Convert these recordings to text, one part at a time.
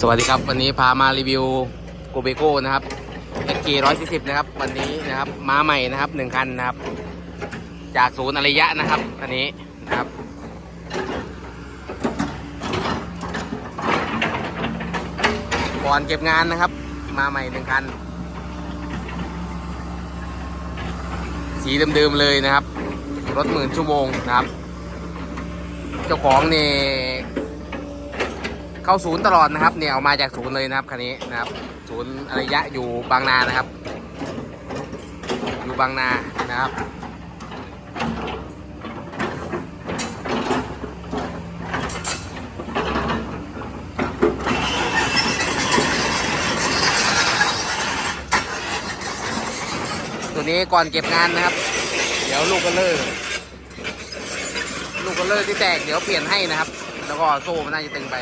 สวัสดีครับ วันนี้พามารีวิวโกเบโก้นะครับ XG 140นะครับ วันนี้นะครับมาใหม่นะครับหนึ่งคันนะครับ จากศูนย์อารยะนะครับ อันนี้นะครับ ก่อนเก็บงานนะครับ มาใหม่หนึ่งคัน สีเดิมๆเลยนะครับ รถหมื่นชั่วโมงนะครับ เจ้าของนี่ เข้าศูนย์ตลอดนะครับเนี่ยเอามาจากศูนย์เลยนะครับคันนี้นะครับ ศูนย์อารยะอยู่บางนานะครับ อยู่บางนานะครับตัวนี้ก่อนเก็บงานนะครับ เดี๋ยวลูกกระเลอร์ ลูกกระเลอร์ที่แตกเดี๋ยวเปลี่ยนให้นะครับ แล้วก็โซ่มันน่าจะตึงไป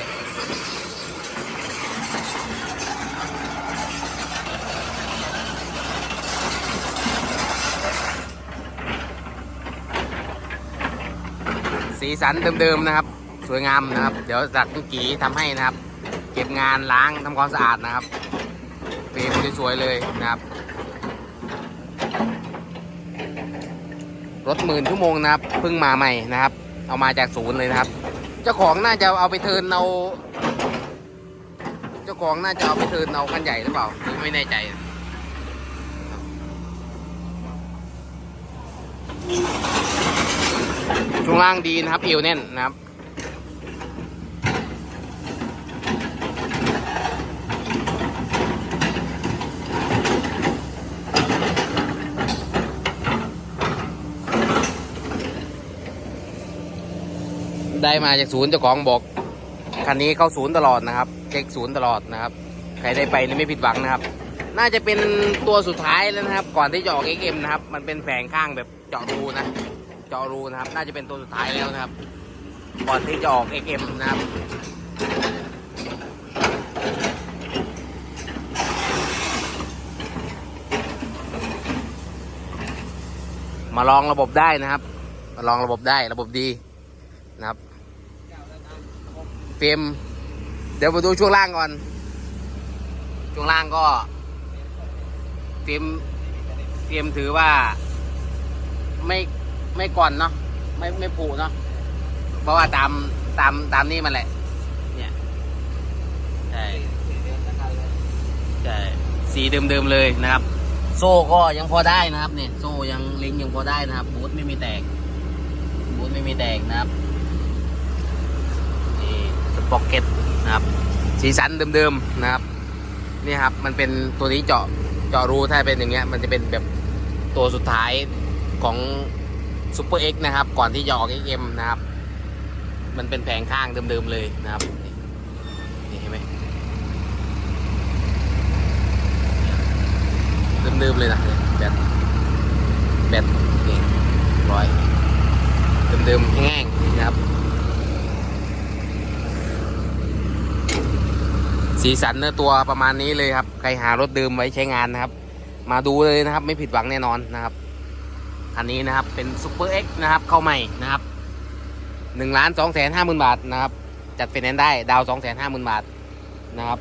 สีสันเดิมๆนะครับ สวยงามนะครับ เดี๋ยวจากตุกกีทำให้นะครับ เก็บงานล้างทำความสะอาดนะครับเฟรมสวยๆเลยนะครับ รถหมื่นชั่วโมงนะครับเพิ่งมาใหม่นะครับ เอามาจากศูนย์เลยนะครับ เจ้าของน่าจะเอาไปเทินเอา เจ้าของน่าจะเอาไปเทินเอาคันใหญ่หรือเปล่าไม่แน่ใจช่วงล่างดีนะครับเอวแน่นนะครับ ได้มาจากศูนย์เจ้าของบอกคันนี้เข้าศูนย์ตลอดนะครับเช็คศูนย์ตลอดนะครับ ใครได้ไปนี่ไม่ผิดหวังนะครับ น่าจะเป็นตัวสุดท้ายแล้วนะครับ ก่อนที่จะออก XM นะครับ มันเป็นแฝงข้างแบบเจาะรูนะเจาะรูนะครับ น่าจะเป็นตัวสุดท้ายแล้วนะครับ ก่อนที่จะออก XM นะครับมาลองระบบได้นะครับ มาลองระบบได้ระบบดีนะครับ เฟรมเดี๋ยวมาดูช่วงล่างก่อน ช่วงล่างก็เฟรมเฟรมถือว่า ไม่ไม่ก่อนเนาะไม่ไม่ผูเนาะเพราะว่าตามตามตามนี่มันแหละ เนี่ยใช่ใช่สีเดิมๆเลยนะครับ โซ่ก็ยังพอได้นะครับเนี่ยโซ่ยังลิงยังพอได้นะครับบูทไม่มีแตกบูทไม่มีแตกนะครับ ป็อกเก็ตนะครับสีสันเดิมๆนะครับนี่ครับมันเป็นตัวนี้เจาะเจาะรูถ้าเป็นอย่างเงี้ยมันจะเป็นแบบตัวสุดท้ายของซูเปอร์เอ็กนะครับ ก่อนที่จะออก XM นะครับ มันเป็นแผงข้างเดิมๆเลยนะครับนี่นี่เห็นไหมเดิมๆเลยนะแบตแบตนี่ร้อยเดิมๆแห้งๆนะครับ สีสันเนื้อตัวประมาณนี้เลยครับ ใครหารถเดิมไว้ใช้งานนะครับ มาดูเลยนะครับไม่ผิดหวังแน่นอนนะครับคันนี้นะครับเป็นซูเปอร์เอ็กนะครับเข้าใหม่นะครับหนึ่งล้านสองแสนห้าหมื่นบาทนะครับ จัดไฟแนนซ์ได้ดาวสองแสนห้าหมื่นบาทนะครับ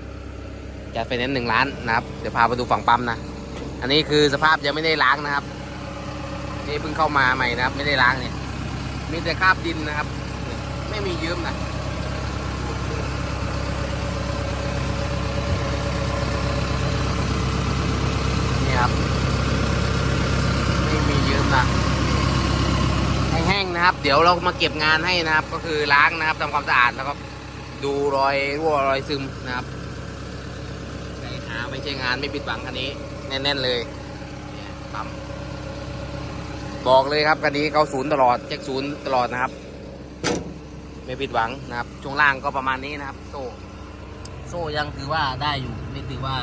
จัดไฟแนนซ์หนึ่งล้านนะครับ เดี๋ยวพาไปดูฝั่งปั๊มนะ อันนี้คือสภาพยังไม่ได้ล้างนะครับนี่เพิ่งเข้ามาใหม่นะครับ ไม่ได้ล้างเนี่ย มีแต่คราบดินนะครับ ไม่มียืมนะ ครับ ไม่มียืมนะแห้งๆนะครับ เดี๋ยวเรามาเก็บงานให้นะครับ ก็คือล้างนะครับทำความสะอาดแล้วก็ดูรอยรั่วรอยซึมนะครับใครหาไม่ใช่งานไม่ปิดบังคันนี้ แน่นๆเลยเนี่ยปั๊มบอกเลยครับคันนี้เขาศูนย์ตลอดเช็คศูนย์ตลอดนะครับ ไม่ผิดหวังนะครับช่วงล่างก็ประมาณนี้นะครับ โซ่ โซ่ยังถือว่าได้อยู่ ไม่ถือว่า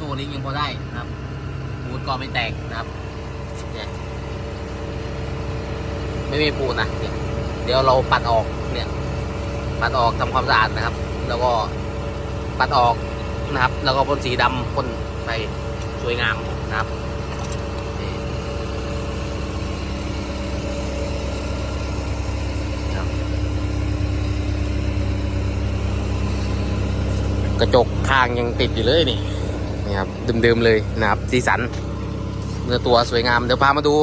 โซ่ลิงยังพอได้นะครับบูทก็ไม่แตกนะครับเนี่ยไม่มีปูนะเนี่ยเดี๋ยวเราปัดออกเนี่ย ปัดออกทำความสะอาดนะครับ แล้วก็ปัดออกนะครับ แล้วก็พ่นสีดำพ่นไปสวยงามนะครับนี่ครับกระจกข้างยังติดอยู่เลยนี่ นี่ครับเดิมๆเลยนะครับสีสันเนื้อตัวสวยงาม เดี๋ยวพามาดู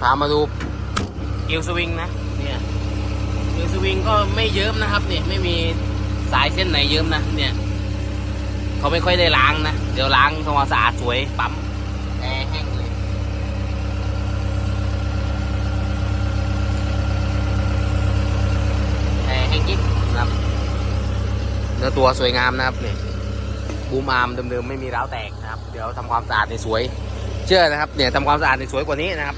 พามาดูกิลสวิงนะเนี่ยกิลสวิงก็ไม่เยิ้มนะครับเนี่ยไม่มีสายเส้นไหนเยิ้มนะเนี่ยเขาไม่ค่อยได้ล้างนะ เดี๋ยวล้างทำความสะอาดสวยปั๊มแอร์แห้งเลยแอร์แห้งยิบนะครับเนื้อตัวสวยงามนะครับเนี่ย บูมอาร์มเดิมๆไม่มีร้าวแตกนะครับ เดี๋ยวทำความสะอาดในสวย เชื่อนะครับ เนี่ยทำความสะอาดในสวยกว่านี้นะครับ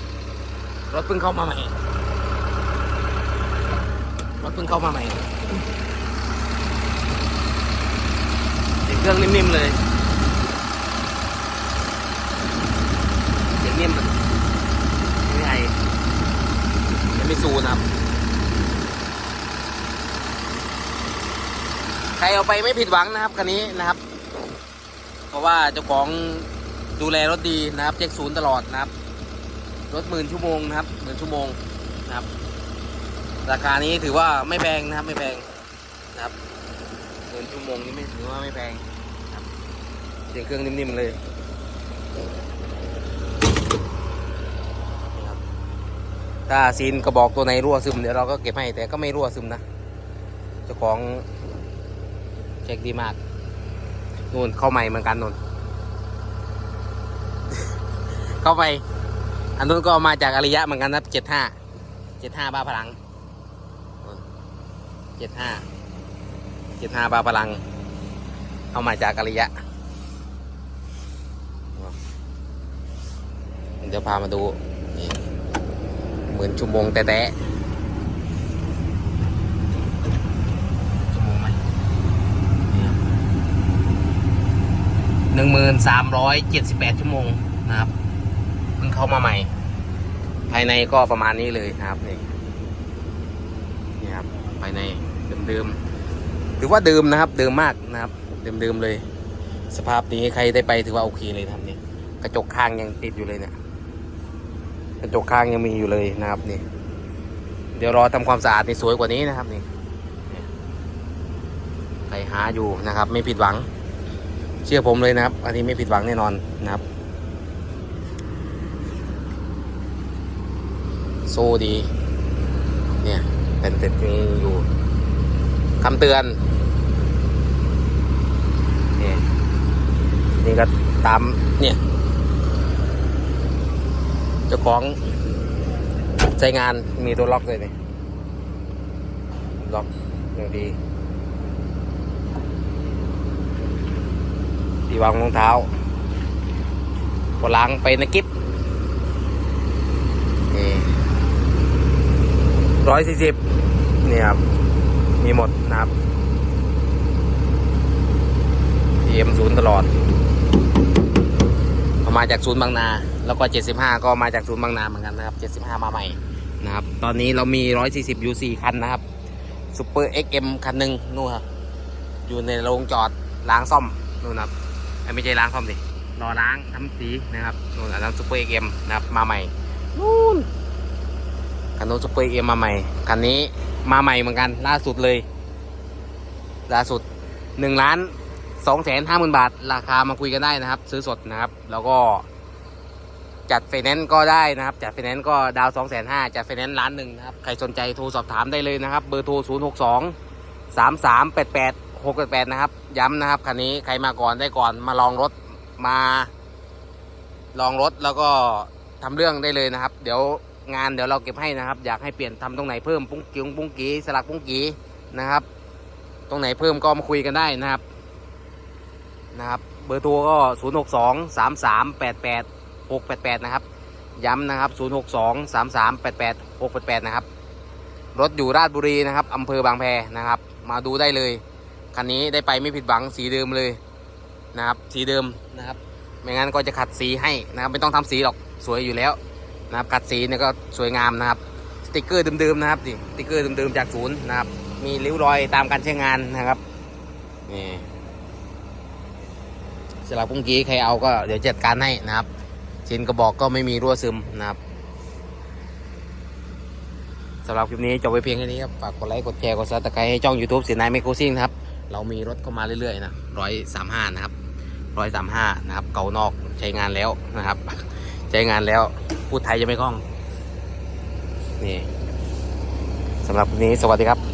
รถเพิ่งเข้ามาใหม่ รถเพิ่งเข้ามาใหม่ติดเครื่องนิ่มๆเลยเสียงนิ่มไม่ไอยังไม่ซูนะครับใครเอาไปไม่ผิดหวังนะครับคันนี้นะครับ เพราะว่าเจ้าของดูแลรถดีนะครับเช็คศูนย์ตลอดนะครับ รถหมื่นชั่วโมงนะครับหมื่นชั่วโมงนะครับ ราคานี้ถือว่าไม่แพงนะครับไม่แพงนะครับหมื่นชั่วโมงนี่ไม่ถือว่าไม่แพงครับเสียงเครื่องนิ่มๆเลยถ้าซีนกระบอกตัวไหนรั่วซึมเดี๋ยวเราก็เก็บให้แต่ก็ไม่รั่วซึมนะเจ้าของเช็คดีมาก นู่นเข้าใหม่เหมือนกันนู่น เข้าไป อันนู้นก็มาจากอริยะเหมือนกันนะเจ็ดห้า เจ็ดห้าบ้าพลัง เจ็ดห้า เจ็ดห้าบ้าพลังเอามาจากอริยะ เดี๋ยวพามาดู นี่หมื่นชั่วโมงแต่แต่ หนึ่งมืนสามร้อยเจ็ดสิบแปดชั่วโมงนะครับเพิ่งเข้ามาใหม่ ภายในก็ประมาณนี้เลยนะครับนี่นี่ครับภายในเดิมๆถือว่าเดิมนะครับ เดิมมากนะครับ เดิมๆเลย สภาพนี้ใครได้ไปถือว่าโอเคเลยทำนี่กระจกข้างยังติดอยู่เลยเนี่ยกระจกข้างยังมีอยู่เลยนะครับนี่ เดี๋ยวรอทำความสะอาดนี่สวยกว่านี้นะครับนี่ใครหาอยู่นะครับ ไม่ผิดหวัง เชื่อผมเลยนะครับ อันนี้ไม่ผิดหวังแน่นอนนะครับ โซ่ดี เนี่ยเป็นต็ดมีอยู่คำเตือนนี่นี่ก็ตามเนี่ยเจ้าของใช้งานมีตัวล็อกเลยเนี่ยล็อกอย่างดี ที่ วางรองเท้าพอล้างไปนะกิฟนี่ร้อยสี่สิบนี่ครับ มีหมดนะครับ PM ศูนย์ตลอดเอามาจากศูนย์บางนา แล้วก็เจ็ดสิบห้าก็มาจากศูนย์บางนาเหมือนกันนะครับเจ็ดสิบห้ามาใหม่นะครับ ตอนนี้เรามีร้อยสี่สิบยู่สี่คันนะครับซูเปอร์เอ็กเอ็มคันหนึ่งนู่นครับ อยู่ในโรงจอดล้างซ่อมนู่นครับ ไม่ใช่ล้างซ่อมสิรอล้างทำสีนะครับนู่นอันนั้นซูเปอร์เอ็มนะครับมาใหม่นู่นคันนู้นซูเปอร์เอ็มมาใหม่คันนี้มาใหม่เหมือนกันล่าสุดเลย ล่าสุดหนึ่งล้านสองแสนห้าหมื่นบาท ราคามาคุยกันได้นะครับ ซื้อสดนะครับ แล้วก็จัดไฟแนนซ์ก็ได้นะครับ จัดไฟแนนซ์ก็ดาวสองแสนห้าจัดไฟแนนซ์ล้านหนึ่งนะครับ ใครสนใจโทรสอบถามได้เลยนะครับ เบอร์โทรศูนย์หกสองสามสามแปดแปด หกแปดนะครับ ย้ำนะครับคันนี้ใครมาก่อนได้ก่อนมาลองรถมา ลองรถแล้วก็ทำเรื่องได้เลยนะครับ เดี๋ยวงานเดี๋ยวเราเก็บให้นะครับ อยากให้เปลี่ยนทำตรงไหนเพิ่มปุ้งกิ้งปุ้งกีสลักปุ้งกีนะครับ ตรงไหนเพิ่มก็มาคุยกันได้นะครับนะครับ เบอร์โทรก็ศูนย์หกสองสามสามแปดแปดหกแปดแปดนะครับ ย้ำนะครับศูนย์หกสองสามสามแปดแปดหกแปดแปดนะครับ รถอยู่ราชบุรีนะครับอำเภอบางแพนะครับ มาดูได้เลย คันนี้ได้ไปไม่ผิดหวังสีเดิมเลยนะครับ สีเดิมนะครับ ไม่งั้นก็จะขัดสีให้นะครับ ไม่ต้องทำสีหรอกสวยอยู่แล้วนะครับ ขัดสีเนี่ยก็สวยงามนะครับ สติกเกอร์เดิมๆนะครับนี่สติกเกอร์เดิมๆจากศูนย์นะครับ มีริ้วรอยตามการใช้งานนะครับนี่สลับปุ้งกี้ใครเอาก็เดี๋ยวจัดการให้นะครับชิ้นกระบอกก็ไม่มีรั่วซึมนะครับสำหรับคลิปนี้จบไปเพียงแค่นี้ครับ ฝากกดไลค์ กดแชร์ กดซับสไครต์ให้ช่อง YouTube สีนายไมโครซิ่งครับ เรามีรถเข้ามาเรื่อยๆนะร้อยสามห้านะครับร้อยสามห้านะครับ เก่านอกใช้งานแล้วนะครับ ใช้งานแล้วพูดไทยจะไม่คล่อง นี่สำหรับวันนี้สวัสดีครับ